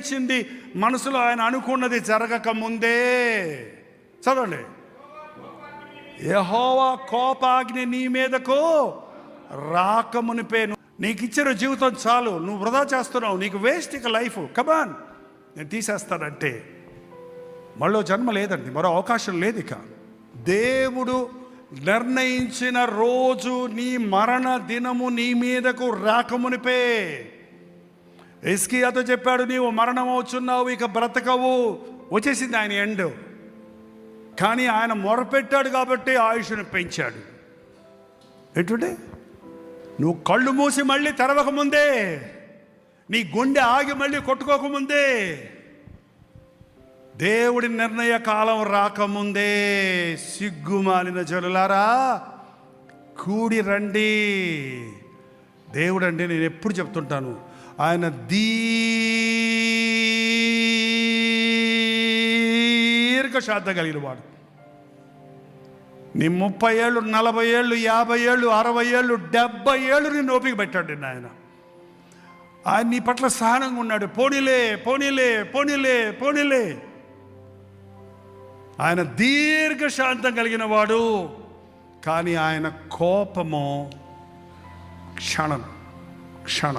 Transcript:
ఇచ్చింది. మనసులో ఆయన అనుకున్నది జరగక ముందే. చదవండి. యహోవా కోపాగ్ని నీ మీదకు రాకమునిపే నీకు ఇచ్చిన జీవితం చాలు. నువ్వు వృధా చేస్తున్నావు. నీకు వేస్ట్ ఇక లైఫ్ కమాన్ నేను తీసేస్తానంటే. మళ్ళీ జన్మ లేదండి. మరో అవకాశం లేదు ఇక. దేవుడు నిర్ణయించిన రోజు నీ మరణ దినము నీ మీదకు రాకమునిపే ఎస్కియాతో చెప్పాడు నీవు మరణం అవుతున్నావు ఇక బ్రతకవు. వచ్చేసింది ఆయన ఎండ్. కానీ ఆయన మొరపెట్టాడు కాబట్టి ఆయుష్ను పెంచాడు. ఎటువంటి నువ్వు కళ్ళు మూసి మళ్ళీ తెరవకముందే నీ గుండె ఆగి మళ్ళీ కొట్టుకోకముందే దేవుడి నిర్ణయ కాలం రాకముందే సిగ్గుమాలిన జనులారా కూడి రండి. దేవుడు అంటే నేను ఎప్పుడు చెప్తుంటాను? ఆయన దీర్ఘ శ్రద్ధ కలిగిన వాడు నీ ముప్పై ఏళ్ళు నలభై ఏళ్ళు యాభై ఏళ్ళు అరవై ఏళ్ళు డెబ్బై ఏళ్ళు నేను ఓపిక పెట్టాడు నిన్న ఆయన. ఆయన నీ పట్ల సహనంగా ఉన్నాడు. పోనీలే పోనీలే పోనీలే పోనీలే. ఆయన దీర్ఘశాంతం కలిగిన వాడు కానీ ఆయన కోపము ക്ഷണം ക്ഷണം